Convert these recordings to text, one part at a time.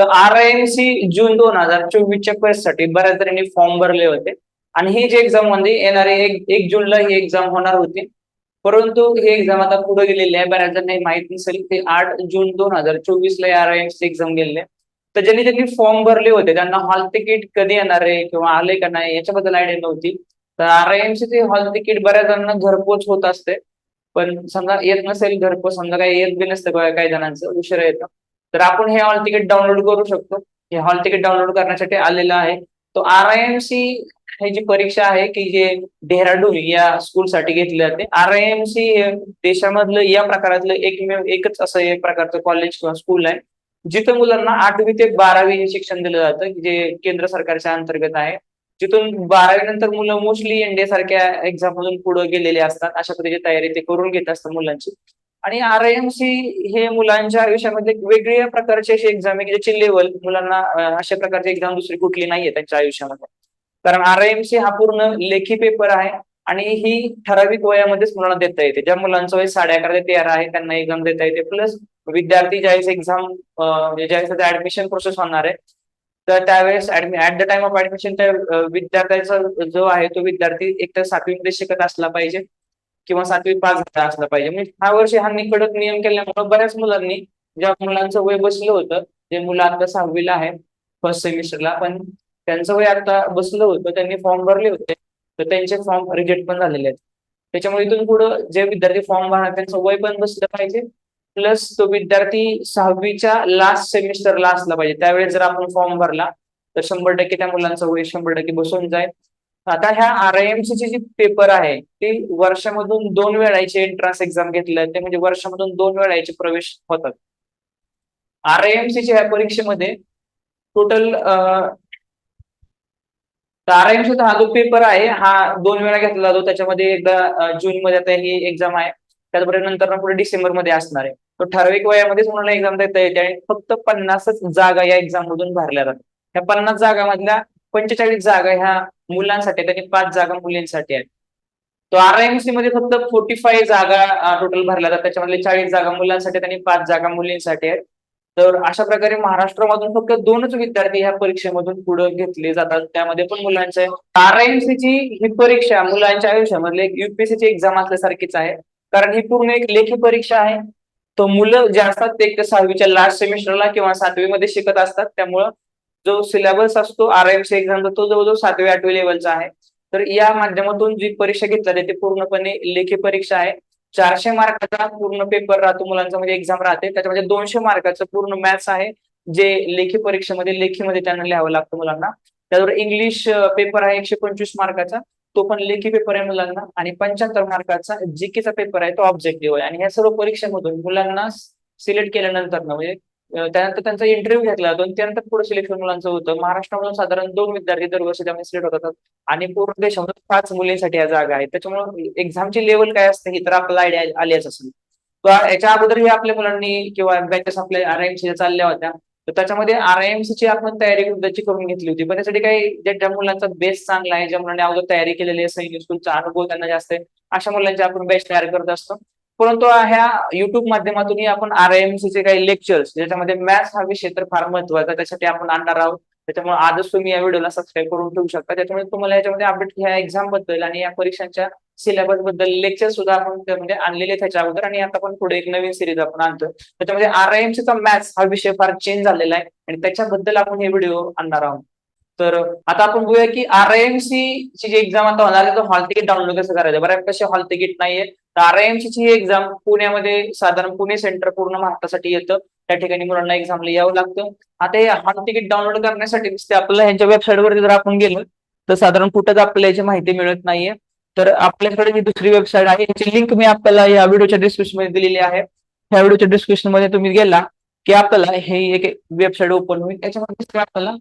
तर R I M C June दोन हजार चोवीसच्या परीक्षेसाठी बऱ्याच जणांनी फॉर्म भरले होते. आणि ही जी एक्झाम म्हणजे येणारे एक एक जूनला ही एक्झाम होणार होती. परंतु ही एक्झाम आता पुढे गेलेली आहे. बऱ्याच जणांना माहीत नसेल ते आठ जून दोन हजार चोवीस ला R I M C exam गेलेली आहे. तर ज्यांनी ज्यांनी फॉर्म भरले होते त्यांना हॉल तिकीट कधी येणार आहे किंवा आले का नाही याच्याबद्दल आयडिया नव्हती. तर आर आय एम चे हॉल तिकीट बऱ्याच जणांना घरपोच होत असते. पण समजा येत नसेल घरपोच समजा काही येत बी नसतं काही जणांचं उशिरा येतं. तर आपण हे हॉल तिकीट डाउनलोड करू शकतो. हे हॉल तिकीट डाउनलोड करण्यासाठी आलेलं आहे. तो आर आय एम सी ही जी परीक्षा आहे की जे डेहराडून या स्कूलसाठी घेतली जाते आर आय एम सी हे देशामधलं या प्रकारातलं एकमेव एकच असं एक प्रकारचं कॉलेज किंवा स्कूल आहे. जिथं मुलांना आठवी ते बारावी हे शिक्षण दिलं जातं जे केंद्र सरकारच्या अंतर्गत आहे. जिथून बारावी नंतर मुलं मोस्टली एनडीए सारख्या एक्झाम मधून पुढे गेलेले असतात. अशा पद्धतीची तयारी ते करून घेत असतात मुलांची. आणि आर एम सी हे मुलांच्या आयुष्यामध्ये वेगळ्या प्रकारची अशी एक्झाम आहे की ज्याची लेवल मुलांना अशा प्रकारची एक्झाम दुसरी कुठली नाहीये त्यांच्या आयुष्यामध्ये. कारण आर एम सी हा पूर्ण लेखी पेपर आहे आणि ही ठराविक वयामध्येच मुलांना देता येते. ज्या मुलांचं वय साडे अकरा ते तेरा आहे त्यांना एक्झाम देता येते. प्लस विद्यार्थी ज्यावेळेस एक्झाम ज्यावेळेस ऍडमिशन प्रोसेस होणार आहे तर त्यावेळेस at the time of admission त्या विद्यार्थ्याचा जो आहे तो विद्यार्थी एकतर सातवीमध्ये शिकत असला पाहिजे. किंवा सातवी पास झाला असला पाहिजे. म्हणजे ह्या वर्षी हा कडक नियम केल्यामुळे बऱ्याच मुलांनी ज्या मुलांचं वय बसलं होतं जे मुलं आता सहावीला आहे फर्स्ट सेमिस्टरला पण त्यांचं वय आता बसलं होतं त्यांनी फॉर्म भरले होते तर त्यांचे फॉर्म रिजेक्ट पण झालेले आहेत. त्याच्यामुळे इथून पुढं जे विद्यार्थी फॉर्म भरणार त्यांचं वय पण बसलं पाहिजे. प्लस तो विद्यार्थी सहावीच्या लास्ट सेमिस्टरला असला पाहिजे. त्यावेळेस जर आपण फॉर्म भरला तर शंभर टक्के त्या मुलांचं वय शंभर टक्के बसून जाईल. आता ह्या आर आय एम ची जी पेपर आहे ते वर्षामधून दोन वेळाचे एंट्रन्स एक्झाम घेतले ते म्हणजे वर्षामधून दोन वेळाचे प्रवेश होतात. आर आय एम च्या ह्या परीक्षेमध्ये टोटल आर आय एम चा हा जो पेपर आहे हा दोन वेळा घेतला जातो. त्याच्यामध्ये एकदा जून मध्ये आता ही एक्झाम आहे. त्याचबरोबर नंतर पुढे डिसेंबरमध्ये असणार आहे. तो ठराविक वयामध्येच मुलांना एक्झाम देता येते आणि फक्त पन्नासच जागा या एक्झाम मधून भरल्या जातात. ह्या पन्नास जागामधल्या पंचेचाळीस जागा ह्या मुलांसाठी आहेत आणि पाच जागा मुलींसाठी आहेत. तो आर एम सी मध्ये फक्त फोर्टी फाय जागा टोटल भरल्या जातात. त्याच्यामध्ये चाळीस जागा मुलांसाठी आहेत आणि पाच जागा मुलींसाठी आहेत. तर अशा प्रकारे महाराष्ट्रामधून फक्त दोनच विद्यार्थी ह्या परीक्षेमधून पुढे घेतले जातात. त्यामध्ये पण मुलांचे आर एम सी ची ही परीक्षा मुलांच्या आयुष्यामधले एक ची एक्झाम असल्यासारखीच आहे. कारण ही पूर्ण एक लेखी परीक्षा आहे. तो मुलं जे असतात ते सहावीच्या लास्ट सेमिस्टरला किंवा सातवीमध्ये शिकत असतात. त्यामुळं जो सिलेबस असतो आर एम सी एक्झामचा तो जवळजवळ सातवी आठवी लेवलचा आहे. तर या माध्यमातून जी परीक्षा घेतली जाते ती पूर्णपणे लेखी परीक्षा आहे. चारशे मार्काचा पूर्ण पेपर राहतो मुलांचा म्हणजे एक्झाम राहते. त्याच्यामध्ये दोनशे मार्काचं पूर्ण मॅथ्स आहे जे लेखी परीक्षेमध्ये लेखीमध्ये त्यांना लिहावं लागतं मुलांना. त्याबरोबर इंग्लिश पेपर आहे एकशे पंचवीस मार्काचा. तो पण लेखी पेपर आहे मुलांना. आणि पंच्याहत्तर मार्काचा जीकेचा पेपर आहे तो ऑब्जेक्टिव्ह आहे. आणि ह्या सर्व परीक्षेमधून मुलांना सिलेक्ट केल्यानंतर ना म्हणजे त्यानंतर त्यांचा इंटरव्ह्यू घेतला. जातो त्यानंतर पुढे सिलेक्शन मुलांचं होतं. महाराष्ट्रामधून साधारण दोन विद्यार्थी दरवर्षी त्यामध्ये सिलेक्ट होतात. आणि पूर्ण देशामध्ये पाच मुलींसाठी या जागा आहेत त्याच्यामुळे एक्झामची लेवल काय असते ही तर आपल्याला आयडिया आलीच असेल. याच्या अगोदरही आपल्या मुलांनी किंवा बॅचेस आपल्या आरआयएमसी चालल्या होत्या. तर त्याच्यामध्ये आर ची आपण तयारी युद्धाची करून घेतली होती. पण त्यासाठी काही ज्या मुलांचा बेस चांगला आहे ज्या मुलांनी अगोदर तयारी केलेली आहे सैनिक स्कूलचा अनुभव त्यांना जास्त आहे अशा मुलांची आपण बॅच तयार करत असतो. परंतु ह्या युट्यूब माध्यमातूनही आपण आर एम चे काही लेक्चर्स ज्याच्यामध्ये मॅथ्स हा विषय तर फार महत्त्वाचा आहे, त्यासाठी आपण आणणार आहोत. त्याच्यामुळे आजच तुम्ही या व्हिडिओला सबस्क्राईब करून ठेवू शकता. त्याच्यामुळे तुम्हाला याच्यामध्ये अपडेट ह्या एक्झामबद्दल आणि या परीक्षांच्या सिलेबसबद्दल लेक्चर सुद्धा आपण त्यामध्ये आणलेले त्याच्या अगोदर. आणि आता पण पुढे एक नवीन सिरीज आपण आणतो त्याच्यामध्ये आर आय चा मॅथ्स हा विषय फार चेंज झालेला आहे. आणि त्याच्याबद्दल आपण हे व्हिडिओ आणणार आहोत. तर आता आपण बघूया की आर आय एम ची जी एक्झाम आता होणार आहे हॉल तिकीट डाउनलोड कसं करायचं? बऱ्याच कशी हॉल तिकीट नाहीये तर आर आय एम ची ही एक्झाम पुण्यामध्ये साधारण पुणे सेंटर पूर्ण महाराष्ट्रासाठी येतं. त्या ठिकाणी मुलांना एक्झामला यावं लागतं. आता हे हॉल तिकीट डाउनलोड करण्यासाठी दिसते आपल्याला ह्यांच्या वेबसाईटवरती जर आपण गेलो तर साधारण कुठंच आपल्याला याची माहिती मिळत नाहीये. तर आपल्याकडे जी दुसरी वेबसाईट आहे याची लिंक मी आपल्याला या व्हिडिओच्या डिस्क्रिप्शनमध्ये दिलेली आहे. ह्या व्हिडिओच्या डिस्क्रिप्शनमध्ये तुम्ही गेला की आपल्याला हे एक वेबसाईट ओपन होईल. त्याच्यामध्ये आपल्याला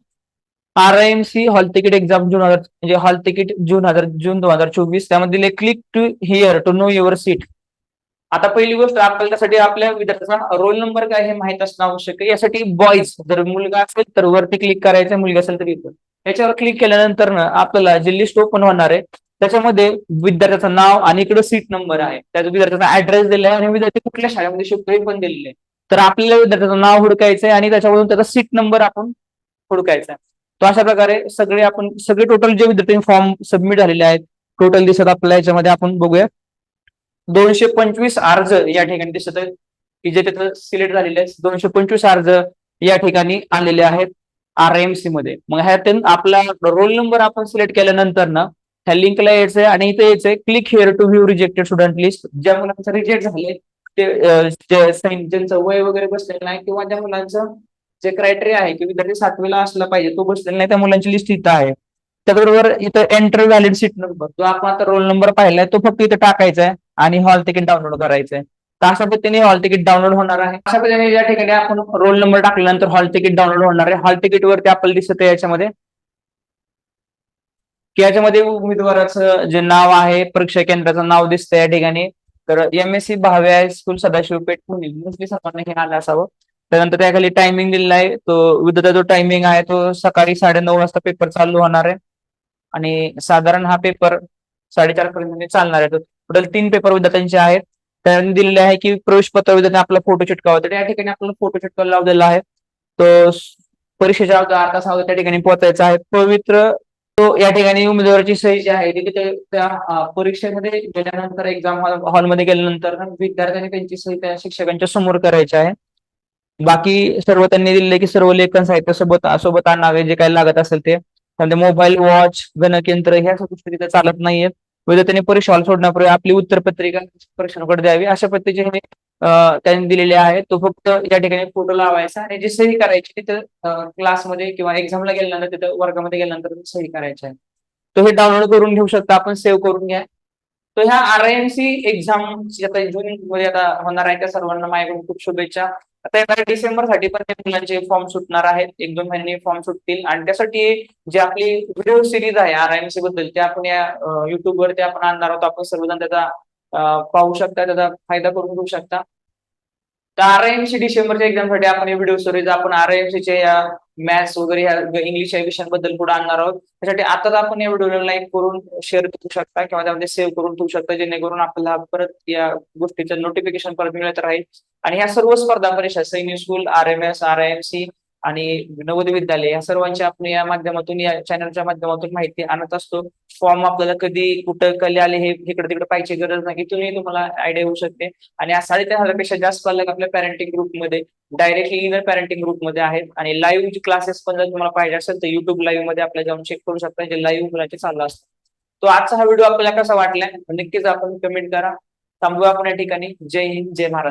R I M C hall ticket exam June हजार म्हणजे हॉल तिकीट जून हजार जून दोन हजार चोवीस. त्यामध्ये click to here to know your seat आता पहिली गोष्ट आपल्याला त्यासाठी आपल्या विद्यार्थ्यांचा रोल नंबर काय हे माहीत असणं आवश्यक आहे. यासाठी बॉईज जर मुलगा असेल तर वरती क्लिक करायचं मुलगा असेल तर इथं. याच्यावर क्लिक केल्यानंतर ना आपल्याला जे लिस्ट ओपन होणार आहे त्याच्यामध्ये विद्यार्थ्याचं नाव आणि इकडे सीट नंबर आहे. त्याचा विद्यार्थ्याचा ऍड्रेस दिलाय आणि विद्यार्थी कुठल्या शाळेमध्ये शिकतो हे पण दिलेलं आहे. तर आपल्याला विद्यार्थ्याचं नाव हुडकायचं आहे आणि त्याच्यावरून त्याचा सीट नंबर आपण हुडकायचा आहे. तो अशा प्रकारे सगळे आपण सगळे टोटल जे विद्यार्थी फॉर्म सबमिट झालेले आहेत टोटल दिसत आपल्याला याच्यामध्ये आपण बघूया. दोनशे पंचवीस अर्ज या ठिकाणी दिसत आहेत. की जे तिथं सिलेक्ट झालेले आहेत. दोनशे पंचवीस अर्ज या ठिकाणी आलेले आहेत आर एम सी मध्ये. मग ह्यातून आपला रोल नंबर आपण सिलेक्ट केल्यानंतर ना ह्या लिंकला यायचंय आणि इथे यायचंय click here to view rejected student list ज्या मुलांचं रिजेक्ट झाले ते ज्यांचं वय वगैरे बसलेलं नाही किंवा ज्या मुलांचं जे क्रायटेरिया आहे की विद्यार्थी सातवीला असला पाहिजे तो बसलेला नाही त्या मुलांची लिस्ट इथं आहे. त्याबरोबर इथं एंटर व्हॅलिड सीट नंबर जो आपण आता रोल नंबर पाहिलाय तो फक्त इथं टाकायचा आहे आणि हॉल तिकीट डाउनलोड करायचं आहे. तर अशा पद्धतीने हॉल तिकीट डाउनलोड होणार आहे. अशा पद्धतीने या ठिकाणी आपण रोल नंबर टाकल्यानंतर हॉल तिकीट डाउनलोड होणार आहे. हॉल तिकीट वरती आपल्याला दिसत आहे याच्यामध्ये की याच्यामध्ये उमेदवाराचं जे नाव आहे परीक्षा केंद्राचं नाव दिसतंय या ठिकाणी. तर M S C Bhave high school Sadashiv Peth Pune. Mostly सर्वांना हे आलं असावं. त्यानंतर त्याखाली टायमिंग दिलेला आहे. तो विद्यार्थ्याचा जो टायमिंग आहे तो सकाळी साडेनऊ वाजता पेपर चालू होणार आहे. आणि साधारण हा पेपर साडेचार पर्यंत म्हणजे चालणार आहे. टोटल तीन पेपर विद्यार्थ्यांचे आहेत. त्यांनी दिलेले आहे की प्रवेश पत्र विद्यार्थी आपला फोटो चिटकावा. तर या ठिकाणी आपल्याला फोटो चिटकावा लावलेला आहे. तो परीक्षेच्या अर्धा तास अगोदर त्या ठिकाणी पोहोचायचा आहे. पवित्र तो या ठिकाणी उमेदवाराची सही जी आहे ती तिथे त्या परीक्षेमध्ये गेल्यानंतर एक्झाम हॉलमध्ये गेल्यानंतर विद्यार्थ्यांनी त्यांची सही त्या शिक्षकांच्या समोर करायची आहे. बाकी सर्व त्यांनी दिलेले की सर्व लेखन साहित्य सोबत सोबत आणावे जे काही लागत असेल ते. त्यामध्ये मोबाईल वॉच गणकयंत्र ह्या गोष्टी तिथे चालत नाहीयेत विद्यार्थ्यांनी परीक्षा सोडण्यापूर्वी आपली उत्तरपत्रिका परीक्षांकडे द्यावी. अशा पद्धतीचे हे त्यांनी दिलेले आहेत तो फक्त या ठिकाणी फोटो लावायचा आणि जी सही करायची तिथं क्लासमध्ये किंवा एक्झामला गेल्यानंतर तिथं वर्गामध्ये गेल्यानंतर सही करायची आहे. तो हे डाउनलोड करून घेऊ शकता. आपण सेव्ह करून घ्या. तो ह्या R I M C exam June मध्ये आता होणार आहे त्या सर्वांना माझ्याकडून खूप शुभेच्छा. आता येणाऱ्या डिसेंबरसाठी पण ते मुलांचे फॉर्म सुटणार आहेत एक दोन महिन्यांनी फॉर्म सुटतील. आणि त्यासाठी जी आपली व्हिडिओ सिरीज आहे आर आय एम सी बद्दल ते आपण या युट्यूबवर वरती आपण आणणार आहोत. आपण सर्वजण त्याचा पाहू शकता त्याचा फायदा करून घेऊ शकता. तर आर एम सी डिसेंबरच्या एक्झामसाठी आपण हे व्हिडिओ सिरीज आपण आर एम या मॅथ्स वगैरे ह्या इंग्लिश या विषयांबद्दल पुढे आणणार आहोत. त्यासाठी आताच आपण या व्हिडिओला लाईक करून शेअर करू शकता किंवा त्यामध्ये सेव्ह करून ठेवू शकता जेणेकरून आपल्याला परत या गोष्टीचं नोटिफिकेशन परत मिळत राहील. आणि ह्या सर्व स्पर्धा परीक्षा school R M S R I M C आणि नवोदय विद्यालय या सर्वांची आपण या माध्यमातून या चॅनलच्या माध्यमातून माहिती आणत असतो. फॉर्म आपल्याला कधी कुठं कले आले हे इकडे तिकडे पाहिजे गरज नाही. इथूनही तुम्हाला आयडिया होऊ शकते. आणि या साडेतीन हजारपेक्षा जास्त पालक आपल्या पॅरेंटिंग ग्रुपमध्ये डायरेक्टली इनर पॅरेंटिंग ग्रुपमध्ये आहेत. आणि लाईव्ह क्लासेस पण जर तुम्हाला पाहिजे असेल तर युट्यूब लाईव्हमध्ये आपल्याला जाऊन चेक करू शकता. जे लाईव्ह मुलांचे चालू असतात. तो आजचा हा व्हिडिओ आपल्याला कसा वाटलाय नक्कीच आपण कमेंट करा. थांबूया आपण या ठिकाणी. जय हिंद जय महाराष्ट्र.